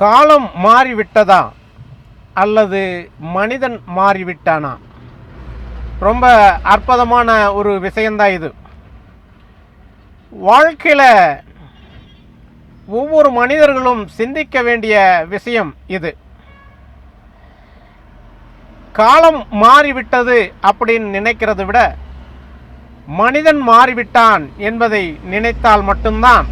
காலம் மாறிவிட்டதா? அல்லது மனிதன் மாறிவிட்டானா? ரொம்ப அற்புதமான ஒரு விஷயந்தான் இது. வாழ்க்கையில் ஒவ்வொரு மனிதர்களும் சிந்திக்க வேண்டிய விஷயம் இது. காலம் மாறிவிட்டது அப்படின்னு நினைக்கிறதை விட மனிதன் மாறிவிட்டான் என்பதை நினைத்தால் மட்டும்தான்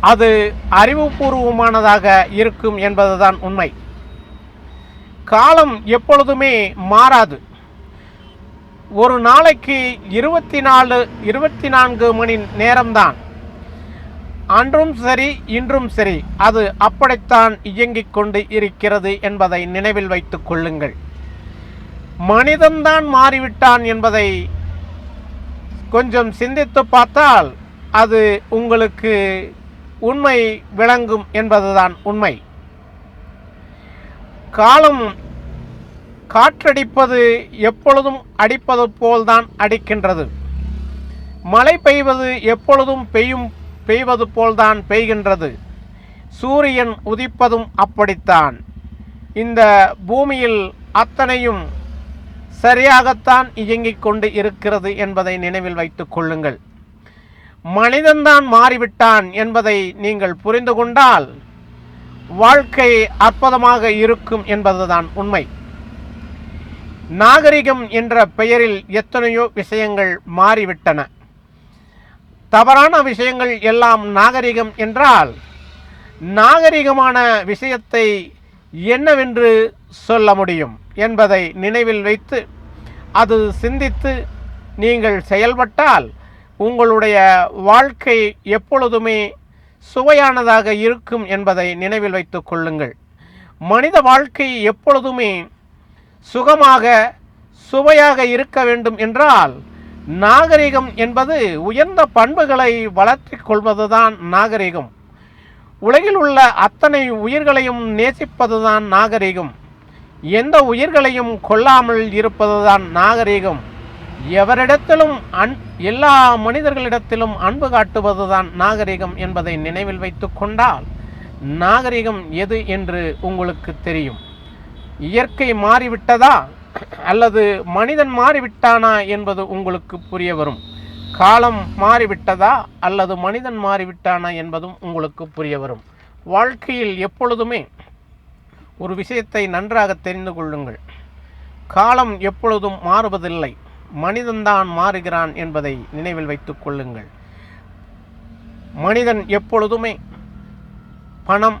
அது அறிவுபூர்வமானதாக இருக்கும் என்பதுதான் உண்மை. காலம் எப்பொழுதுமே மாறாது. ஒரு நாளைக்கு இருபத்தி நாலு இருபத்தி நான்கு மணி நேரம்தான். அன்றும் சரி இன்றும் சரி அது அப்படித்தான் இயங்கிக் கொண்டு இருக்கிறது என்பதை நினைவில் வைத்துக் கொள்ளுங்கள். மனிதன்தான் மாறிவிட்டான் என்பதை கொஞ்சம் சிந்தித்து பார்த்தால் அது உங்களுக்கு உண்மை விளங்கும் என்பதுதான் உண்மை. காலம் காற்றடிப்பது எப்பொழுதும் அடிப்பது போல்தான் அடிக்கின்றது. மழை பெய்வது எப்பொழுதும் பெய்யும் பெய்வது போல்தான் பெய்கின்றது. சூரியன் உதிப்பதும் அப்படித்தான். இந்த பூமியில் அத்தனையும் சரியாகத்தான் இயங்கிக் கொண்டு இருக்கிறது என்பதை நினைவில் வைத்துக் கொள்ளுங்கள். மனிதன்தான் மாறிவிட்டான் என்பதை நீங்கள் புரிந்து கொண்டால் வாழ்க்கை அற்புதமாக இருக்கும் என்பதுதான் உண்மை. நாகரிகம் என்ற பெயரில் எத்தனையோ விஷயங்கள் மாறிவிட்டன. தவறான விஷயங்கள் எல்லாம் நாகரிகம் என்றால் நாகரிகமான விஷயத்தை என்னவென்று சொல்ல முடியும் என்பதை நினைவில் வைத்து அது சிந்தித்து நீங்கள் செயல்பட்டால் உங்களுடைய வாழ்க்கை எப்பொழுதுமே சுவையானதாக இருக்கும் என்பதை நினைவில் வைத்துக் கொள்ளுங்கள். மனித வாழ்க்கை எப்பொழுதுமே சுகமாக சுவையாக இருக்க வேண்டும் என்றால் நாகரிகம் என்பது உயர்ந்த பண்புகளை வளர்த்திக் கொள்வதுதான் நாகரிகம். உலகில் உள்ள அத்தனை உயிர்களையும் நேசிப்பதுதான் நாகரிகம். எந்த உயிர்களையும் கொல்லாமல் இருப்பதுதான் நாகரிகம். எவரிடத்திலும் அன் எல்லா மனிதர்களிடத்திலும் அன்பு காட்டுவதுதான் நாகரிகம் என்பதை நினைவில் வைத்துக் கொண்டால் நாகரிகம் எது என்று உங்களுக்கு தெரியும். இயற்கை மாறிவிட்டதா? அல்லது மனிதன் மாறிவிட்டானா என்பது உங்களுக்கு புரிய வரும். காலம் மாறிவிட்டதா? அல்லது மனிதன் மாறிவிட்டானா என்பதும் உங்களுக்கு புரிய வரும். வாழ்க்கையில் எப்பொழுதுமே ஒரு விஷயத்தை நன்றாக தெரிந்து கொள்ளுங்கள். காலம் எப்பொழுதும் மாறுவதில்லை. மனிதன்தான் மாறுகிறான் என்பதை நினைவில் வைத்துக் கொள்ளுங்கள். மனிதன் எப்பொழுதுமே பணம்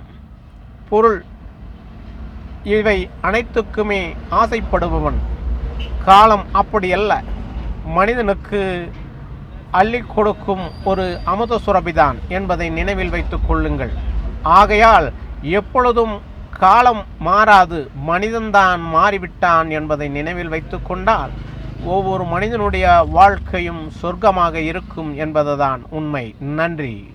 பொருள் இவை அனைத்துக்குமே ஆசைப்படுபவன். காலம் அப்படியல்ல. மனிதனுக்கு அள்ளி கொடுக்கும் ஒரு அமுத சுரபிதான் என்பதை நினைவில் வைத்துக் கொள்ளுங்கள். ஆகையால் எப்பொழுதும் காலம் மாறாது மனிதன்தான் மாறிவிட்டான் என்பதை நினைவில் வைத்து கொண்டால் ஒவ்வொரு மனிதனுடைய வாழ்க்கையும் சொர்க்கமாக இருக்கும் என்பதுதான் உண்மை. நன்றி.